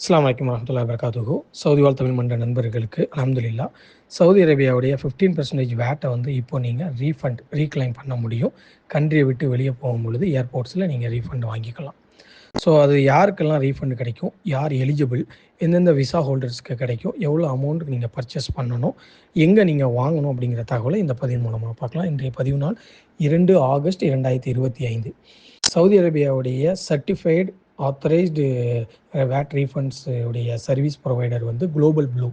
அஸ்லாம் வலைக்கம் வரமத்துல்லா வரகாத்துஹு சவுதி வாழ் தமிழ் மன்ற நண்பர்களுக்கு அலமதுல்லா சவுதி அரேபியாவுடைய ஃபிஃப்டீன் பர்சன்டேஜ் வேட்டை வந்து இப்போ நீங்கள் ரீஃபண்ட் ரீக்ளைம் பண்ண முடியும். கண்ட்ரியை விட்டு வெளியே போகும் பொழுது ஏர்போர்ட்ஸில் நீங்கள் ரீஃபண்ட் வாங்கிக்கலாம். ஸோ அது யாருக்கெல்லாம் ரீஃபண்ட் கிடைக்கும்? யார் எலிஜிபிள் எந்தெந்த விசா ஹோல்டர்ஸ்க்கு கிடைக்கும்? எவ்வளோ அமௌண்ட் நீங்கள் பர்ச்சேஸ் பண்ணணும்? எங்கே நீங்கள் வாங்கணும் அப்படிங்கிற தகவலை இந்த பதிவு மூலமாக பார்க்கலாம். இன்றைய பதிவு நாள் இரண்டு ஆகஸ்ட் இரண்டாயிரத்தி இருபத்தி ஐந்து. சவுதி அரேபியாவுடைய சர்டிஃபைடு ஆத்தரைஸ்டு வேட் ரீஃபண்ட்ஸ் உடைய சர்வீஸ் ப்ரொவைடர் வந்து குளோபல் ப்ளூ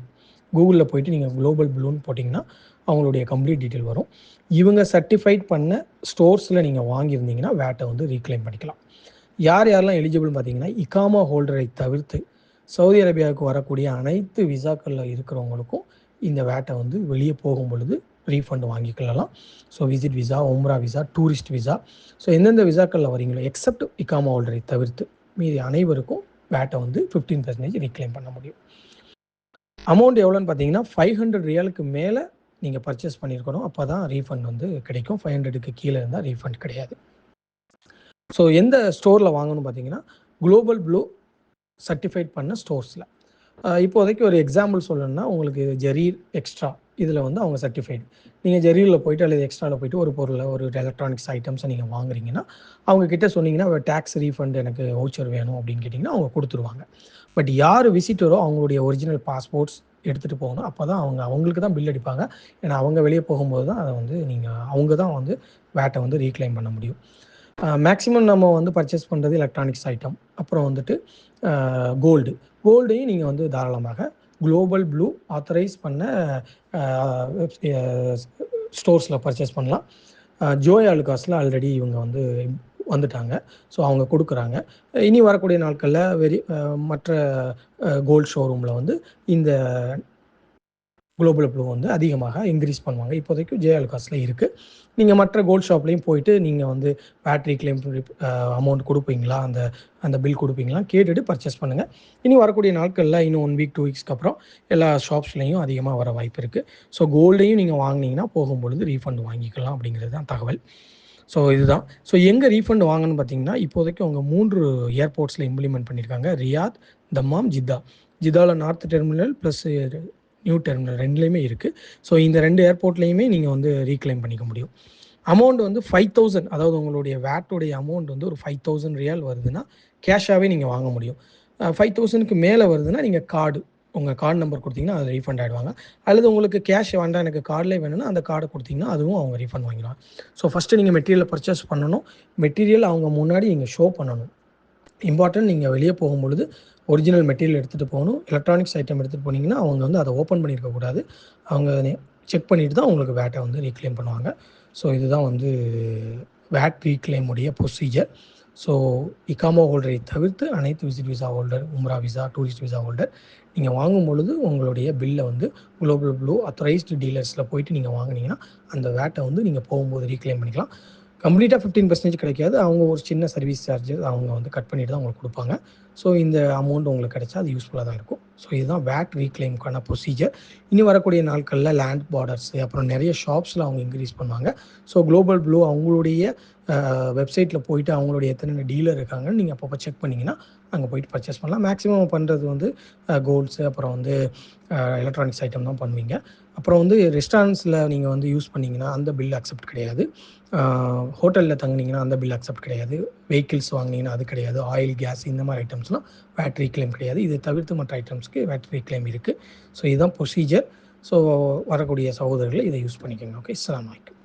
கூகுளில் போயிட்டு நீங்கள் குளோபல் ப்ளூன்னு போட்டிங்கன்னா அவங்களுடைய கம்ப்ளீட் டீட்டெயில் வரும். இவங்க சர்டிஃபைட் பண்ண ஸ்டோர்ஸில் நீங்கள் வாங்கியிருந்தீங்கன்னா வேட்டை வந்து ரீக்ளைம் பண்ணிக்கலாம். யார் யாரெல்லாம் எலிஜிபிள்னு பார்த்தீங்கன்னா இகாமா ஹோல்டரை தவிர்த்து சவுதி அரேபியாவுக்கு வரக்கூடிய அனைத்து விசாக்களில் இருக்கிறவங்களுக்கும் இந்த வேட்டை வந்து வெளியே போகும் பொழுது ரீஃபண்ட் வாங்கிக்கலாம் so visit visa Umrah visa tourist visa so எந்தெந்த விசாக்களில் வரீங்களோ எக்ஸப்ட் இகாமா ஹோல்டரை தவிர்த்து மீதி அனைவருக்கும் வேட்டை வந்து ஃபிஃப்டீன் பர்சன்டேஜ் ரீக்ளைம் பண்ண முடியும். அமௌண்ட் எவ்வளோன்னு பார்த்தீங்கன்னா ஃபைவ் ஹண்ட்ரட் ரியாலுக்கு மேலே நீங்கள் பர்ச்சேஸ் பண்ணியிருக்கணும் அப்போ தான் ரீஃபண்ட் வந்து கிடைக்கும். ஃபைவ் ஹண்ட்ரடுக்கு கீழே இருந்தால் ரீஃபண்ட் கிடையாது. ஸோ எந்த ஸ்டோரில் வாங்கணும் பார்த்தீங்கன்னா குளோபல் ப்ளூ சர்டிஃபைட் பண்ண ஸ்டோர்ஸில் இப்போதைக்கு ஒரு எக்ஸாம்பிள் சொல்லணும்னா உங்களுக்கு ஜெரீர் எக்ஸ்ட்ரா இதில் வந்து அவங்க சர்டிஃபைடு நீங்கள் ஜெரீரில் போயிட்டு அல்லது எக்ஸ்ட்ராவில் போயிட்டு ஒரு பொருளை ஒரு எலக்ட்ரானிக்ஸ் ஐட்டம்ஸை நீங்கள் வாங்குறீங்கன்னா அவங்க கிட்ட சொன்னீங்கன்னா டேக்ஸ் ரீஃபண்ட் எனக்கு வவுச்சர் வேணும் அப்படின்னு கேட்டிங்கன்னா அவங்க கொடுத்துருவாங்க. பட் யார் விசிட்டரோ அவங்களுடைய ஒரிஜினல் பாஸ்போர்ட்ஸ் எடுத்துகிட்டு போகணும் அப்போ தான் அவங்க அவங்களுக்கு தான் பில் அடிப்பாங்க. ஏன்னா அவங்க வெளியே போகும்போது தான் அதை வந்து நீங்கள் அவங்க தான் வந்து வேட்டை வந்து ரீக்ளைம் பண்ண முடியும். மேக்ஸிமம் நம்ம வந்து பர்ச்சேஸ் பண்ணுறது எலக்ட்ரானிக்ஸ் ஐட்டம் அப்புறம் வந்துட்டு கோல்டு கோல்டையும் நீங்கள் வந்து தாராளமாக குளோபல் ப்ளூ ஆத்தரைஸ் பண்ண ஸ்டோர்ஸில் பர்ச்சேஸ் பண்ணலாம். ஜோய் அலுகாஸில் ஆல்ரெடி இவங்க வந்து வந்துட்டாங்க. ஸோ அவங்க கொடுக்குறாங்க. இனி வரக்கூடிய நாட்களில் வெரி மற்ற கோல்ட் ஷோரூமில் வந்து இந்த குளோபல் ப்ளூ வந்து அதிகமாக இன்க்ரீஸ் பண்ணுவாங்க. இப்போதைக்கு ஜே இருக்குது நீங்கள் மற்ற கோல்ட் ஷாப்லேயும் போயிட்டு நீங்கள் வந்து பேட்ரி கிளைம் அமௌண்ட் கொடுப்பீங்களா? அந்த அந்த பில் கொடுப்பீங்களா? கேட்டுட்டு பர்ச்சேஸ் பண்ணுங்கள் இனி வரக்கூடிய நாட்களில் இன்னும் ஒன் வீக் டூ வீக்ஸ்க்கு அப்புறம் எல்லா ஷாப்ஸ்லேயும் அதிகமாக வர வாய்ப்பு இருக்குது ஸோ கோல்டையும் நீங்கள் வாங்கினீங்கன்னா போகும்பொழுது ரீஃபண்ட் வாங்கிக்கலாம் அப்படிங்கிறது தான் தகவல். ஸோ இதுதான். ஸோ எங்கே ரீஃபண்ட் வாங்கணும்னு பார்த்தீங்கன்னா இப்போதைக்கு அவங்க மூன்று ஏர்போர்ட்ஸில் இம்ப்ளிமெண்ட் பண்ணியிருக்காங்க. Riyadh Dammam Jeddah ஜித்தாவில் north terminal plus new terminal ரெண்டுலேயுமே இருக்குது ஸோ இந்த ரெண்டு ஏர்போர்ட்லேயுமே நீங்கள் வந்து ரீக்ளைம் பண்ணிக்க முடியும். அமௌண்ட் வந்து ஃபைவ் தௌசண்ட் அதாவது உங்களுடைய வேட்டுடைய அமௌண்ட் வந்து ஒரு ஃபைவ் தௌசண்ட் ரியால் வருதுன்னா கேஷாகவே நீங்கள் வாங்க முடியும். ஃபைவ் தௌசண்ட்க்கு மேலே வருதுன்னா நீங்கள் கார்டு உங்கள் கார்டு நம்பர் கொடுத்தீங்கன்னா அது ரீஃபண்ட் ஆகிடுவாங்க அல்லது உங்களுக்கு கேஷ் வேண்டாம் எனக்கு கார்டில் வேணும்னா அந்த கார்டை கொடுத்தீங்கன்னா அதுவும் அவங்க ரீஃபண்ட் வாங்கிடுவாங்க. ஸோ ஃபஸ்ட்டு நீங்கள் மெட்டீரியல் பர்ச்சேஸ் பண்ணணும். மெட்டீரியல் அவங்க முன்னாடி நீங்கள் ஷோ பண்ணணும். இம்பார்ட்டன்ட் நீங்கள் வெளியே போகும்பொழுது ஒரிஜினல் மெட்டீரியல் எடுத்துகிட்டு போகணும். எலக்ட்ரானிக்ஸ் ஐட்டம் எடுத்துகிட்டு போனீங்கன்னா அவங்க வந்து அதை ஓப்பன் பண்ணியிருக்கக்கூடாது அவங்க செக் பண்ணிட்டு தான் உங்களுக்கு வேட்டை வந்து ரீக்ளைம் பண்ணுவாங்க. ஸோ இதுதான் வந்து வேட் ரீக்ளைம் உடைய ப்ரொசீஜர் ஸோ இக்காமா ஹோல்டரை தவிர்த்து அனைத்து visit visa holder Umrah visa tourist visa holder நீங்கள் வாங்கும் பொழுது உங்களுடைய பில்லை வந்து குளோபல் ப்ளூ அத்தரைஸ்டு டீலர்ஸில் போயிட்டு நீங்கள் வாங்கினீங்கன்னா அந்த வேட்டை வந்து நீங்கள் போகும்போது ரீக்ளைம் பண்ணிக்கலாம். கம்ப்ளீட்டாக ஃபிஃப்டீன் பர்சன்டேஜ் கிடைக்காது. அவங்க ஒரு சின்ன சர்வீஸ் சார்ஜஸ் அவங்க வந்து கட் பண்ணிட்டு தான் உங்களுக்கு கொடுப்பாங்க. ஸோ இந்த அமௌண்ட் உங்களுக்கு கிடைச்சா அது யூஸ்ஃபுல்லாக தான் இருக்கும். ஸோ இதுதான் வேட் ரீக்ளைம்க்கான ப்ரொசீஜர் இனி வரக்கூடிய நாட்களில் லேண்ட் பார்டர்ஸ் அப்புறம் நிறைய ஷாப்ஸில் அவங்க இன்க்ரீஸ் பண்ணுவாங்க. ஸோ குளோபல் ப்ளூ அவங்களுடைய வெப்சைட்டில் போயிட்டு அவங்களுடைய எத்தனை டீலர் இருக்காங்கன்னு நீங்கள் அப்பப்போ செக் பண்ணிங்கன்னா அங்கே போயிட்டு பர்ச்சேஸ் பண்ணலாம். மேக்ஸிமம் பண்ணுறது வந்து கோல்ட்ஸு அப்புறம் வந்து எலக்ட்ரானிக்ஸ் ஐட்டம் தான் பண்ணுவீங்க. அப்புறம் வந்து ரெஸ்டாரண்ட்ஸில் நீங்கள் வந்து யூஸ் பண்ணிங்கன்னா அந்த பில் அக்செப்ட் கிடையாது. ஹோட்டலில் தங்கினீங்கன்னா அந்த பில் அக்செப்ட் கிடையாது. வெஹிக்கிள்ஸ் வாங்கினீங்கன்னா அது கிடையாது. ஆயில் கேஸ் இந்த மாதிரி ஐட்டம்ஸ்லாம் பேட்ரி கிளைம் கிடையாது. இதை தவிர்த்து மற்ற ஐட்டம்ஸ்க்கு பேட்ரி கிளைம் இருக்குது ஸோ இதுதான் ப்ரொசீஜர் ஸோ வரக்கூடிய சகோதரர்களை இதை யூஸ் பண்ணிக்கோங்க. ஓகே இஸ்லாம் வாய்க்கும்